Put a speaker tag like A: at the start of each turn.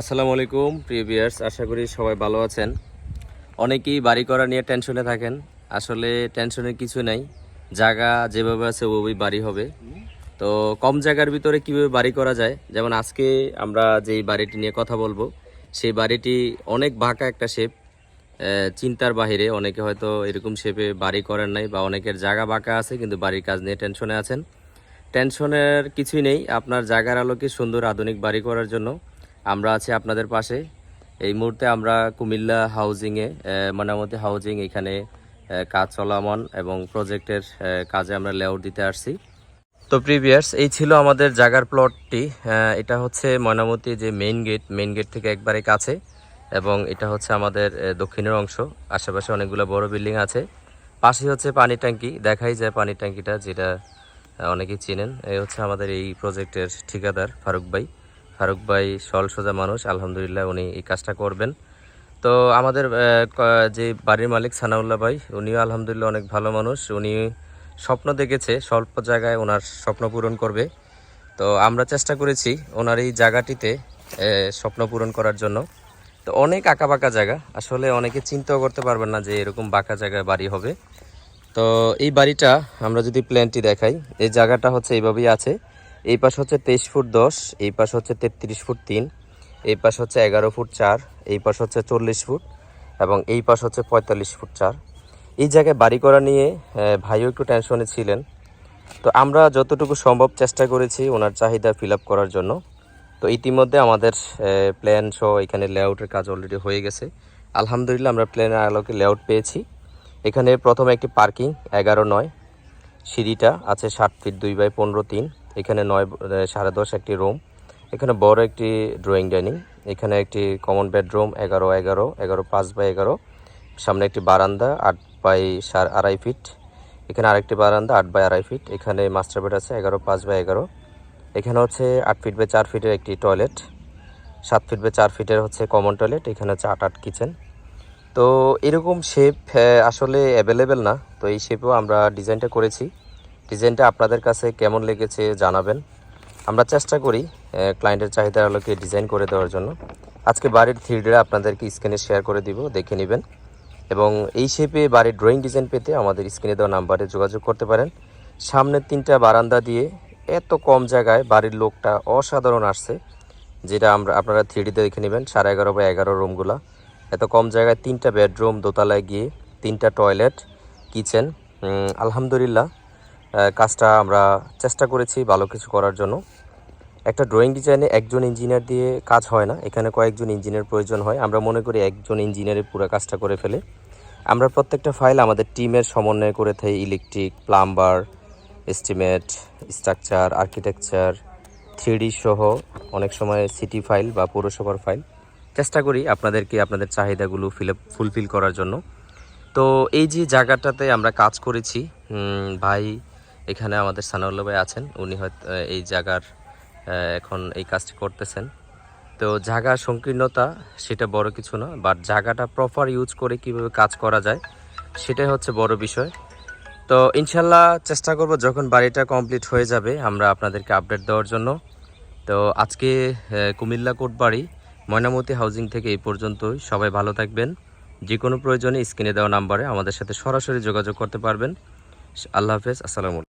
A: আসসালামু আলাইকুম, প্রিয় ভিউয়ার্স, আশা করি সবাই ভালো আছেন। অনেকেই বাড়ি করা নিয়ে টেনশনে থাকেন। আসলে টেনশনের কিছু নাই। জায়গা যেভাবে আছে, ওভাবেই বাড়ি হবে। তো কম জায়গার ভিতরে কীভাবে বাড়ি করা যায়? যেমন আজকে আমরা যেই বাড়িটি নিয়ে কথা বলব, সেই বাড়িটি অনেক বাঁকা একটা শেপ চিন্তার বাহিরে অনেকে হয়তো এরকম শেপে বাড়ি করেন নাই বা অনেকের জায়গা বাঁকা আছে, কিন্তু বাড়ির কাজ নিয়ে টেনশনে আছেন। টেনশনের কিছুই নেই। আপনার জায়গার আলোকে সুন্দর আধুনিক বাড়ি করার জন্য। আমরা আছি আপনাদের পাশে। এই মুহূর্তে আমরা কুমিল্লা হাউজিংয়ে মনামতি হাউজিং এখানে কাজ চলমান এবং প্রজেক্টের কাজে আমরা লেআউট দিতে আসছি। তো প্রিভিয়ার্স এই ছিল আমাদের জাগার প্লটটি এটা হচ্ছে ময়নামতি যে মেইন গেট মেইন গেট থেকে একবারে কাছে এবং এটা হচ্ছে আমাদের দক্ষিণের অংশ। আশেপাশে অনেকগুলো বড় বিল্ডিং আছে। পাশে হচ্ছে পানি ট্যাঙ্কি। দেখাই যায় পানি ট্যাঙ্কিটা, যেটা অনেকেই চেনেন। এই হচ্ছে আমাদের এই প্রজেক্টের ঠিকাদার ফারুক ভাই। ফারুক ভাই সল সোজা মানুষ, আলহামদুলিল্লাহ উনি এই কাজটা করবেন। তো আমাদের যে বাড়ির মালিক সানাউল্লাহ ভাই, উনিও আলহামদুলিল্লাহ অনেক ভালো মানুষ। উনি স্বপ্ন দেখেছে, স্বল্প জায়গায় ওনার স্বপ্ন পূরণ করবে। তো আমরা চেষ্টা করেছি ওনার এই জায়গাটিতে স্বপ্ন পূরণ করার জন্য। তো অনেক আঁকা বাঁকা জায়গা, আসলে অনেকে চিন্তাও করতে পারবেন না যে এরকম বাঁকা জায়গায় বাড়ি হবে। তো এই বাড়িটা আমরা যদি প্ল্যানটি দেখাই, এই জায়গাটা হচ্ছে এইভাবেই আছে। এই পাশ হচ্ছে তেইশ ফুট দশ, এই পাশ হচ্ছে তেত্রিশ ফুট তিন, এই পাশ হচ্ছে এগারো ফুট চার, এই পাশ হচ্ছে চল্লিশ ফুট এবং এই পাশ হচ্ছে পঁয়তাল্লিশ ফুট চার। এই জায়গায় বাড়ি করা নিয়ে ভাইও একটু টেনশনে ছিলেন। তো আমরা যতটুকু সম্ভব চেষ্টা করেছি ওনার চাহিদা ফিল করার জন্য। তো ইতিমধ্যে আমাদের প্ল্যান সহ এখানে লেআউটের কাজ অলরেডি হয়ে গেছে। আলহামদুলিল্লাহ আমরা প্ল্যানের আলোকে লেআউট পেয়েছি। এখানে প্রথমে একটি পার্কিং এগারো নয়, সিঁড়িটা আছে ষাট ফিট দুই বাই পনেরো তিন। এখানে নয় সাড়ে দশ একটি রুম। এখানে বড় একটি ড্রয়িং ডাইনিং। এখানে একটি কমন বেডরুম, এগারো এগারো এগারো পাঁচ বাই এগারো। সামনে একটি বারান্দা, আট বাই সাড়ে আড়াই ফিট। এখানে আরেকটি বারান্দা, আট বাই আড়াই ফিট। এখানে মাস্টার বেড আছে, এগারো পাঁচ বাই এগারো। এখানে হচ্ছে আট ফিট বাই চার ফিটের একটি টয়লেট। সাত ফিট বাই চার ফিটের হচ্ছে কমন টয়লেট, এখানে হচ্ছে আট আট কিচেন। তো এরকম শেপ আসলে অ্যাভেলেবেল না। তো এই শেপেও আমরা ডিজাইনটা করেছি। ডিজাইনটা আপনাদের কাছে কেমন লেগেছে জানাবেন। আমরা চেষ্টা করি ক্লায়েন্টের চাহিদার আলোকে ডিজাইন করে দেওয়ার জন্য। আজকে বাড়ির থ্রিডিটা আপনাদেরকে স্ক্রিনে শেয়ার করে দিব, দেখে নেবেন। এবং এই শেপে বাড়ির ড্রয়িং ডিজাইন পেতে আমাদের স্ক্রিনে দেওয়া নাম্বারে যোগাযোগ করতে পারেন। সামনের তিনটা বারান্দা দিয়ে এত কম জায়গায় বাড়ির লোকটা অসাধারণ আসছে, যেটা আমরা, আপনারা থ্রিডিতে দেখে নেবেন, সাড়ে এগারো বা এগারো রুমগুলা এত কম জায়গায় তিনটা বেডরুম দোতলায় গিয়ে তিনটা টয়লেট কিচেন আলহামদুলিল্লাহ। কাজটা আমরা চেষ্টা করেছি ভালো কিছু করার জন্য। একটা ড্রয়িং ডিজাইনে একজন ইঞ্জিনিয়ার দিয়ে কাজ হয় না, এখানে কয়েকজন ইঞ্জিনিয়ার প্রয়োজন হয়। আমরা মনে করি একজন ইঞ্জিনিয়ারের পুরো কাজটা করে ফেলে। আমরা প্রত্যেকটা ফাইল আমাদের টিমের সমন্বয় করে থাকি electric plumber estimate structure architecture three D সহ অনেক সময় সিটি ফাইল বা পৌরসভার ফাইল চেষ্টা করি আপনাদেরকে আপনাদের চাহিদাগুলো ফিল ফুলফিল করার জন্য। তো এই যে জায়গাটাতে আমরা কাজ করেছি ভাই এখানে আমাদের সানাউল্লা ভাই আছেন। উনি হয়তো এই জায়গার এখন এই কাজটি করতেছেন। তো জায়গা সংকীর্ণতা সেটা বড় কিছু না বাট জায়গাটা প্রপার ইউজ করে কীভাবে কাজ করা যায়, সেটাই হচ্ছে বড় বিষয়। তো ইনশাল্লাহ চেষ্টা করব যখন বাড়িটা কমপ্লিট হয়ে যাবে, আমরা আপনাদেরকে আপডেট দেওয়ার জন্য। তো আজকে কুমিল্লা কোটবাড়ি, ময়নামতি হাউজিং থেকে এই পর্যন্তই। সবাই ভালো থাকবেন। যে কোনো প্রয়োজনে স্ক্রিনে দেওয়া নাম্বারে আমাদের সাথে সরাসরি যোগাযোগ করতে পারবেন। আল্লাহ হাফেজ, আসসালামু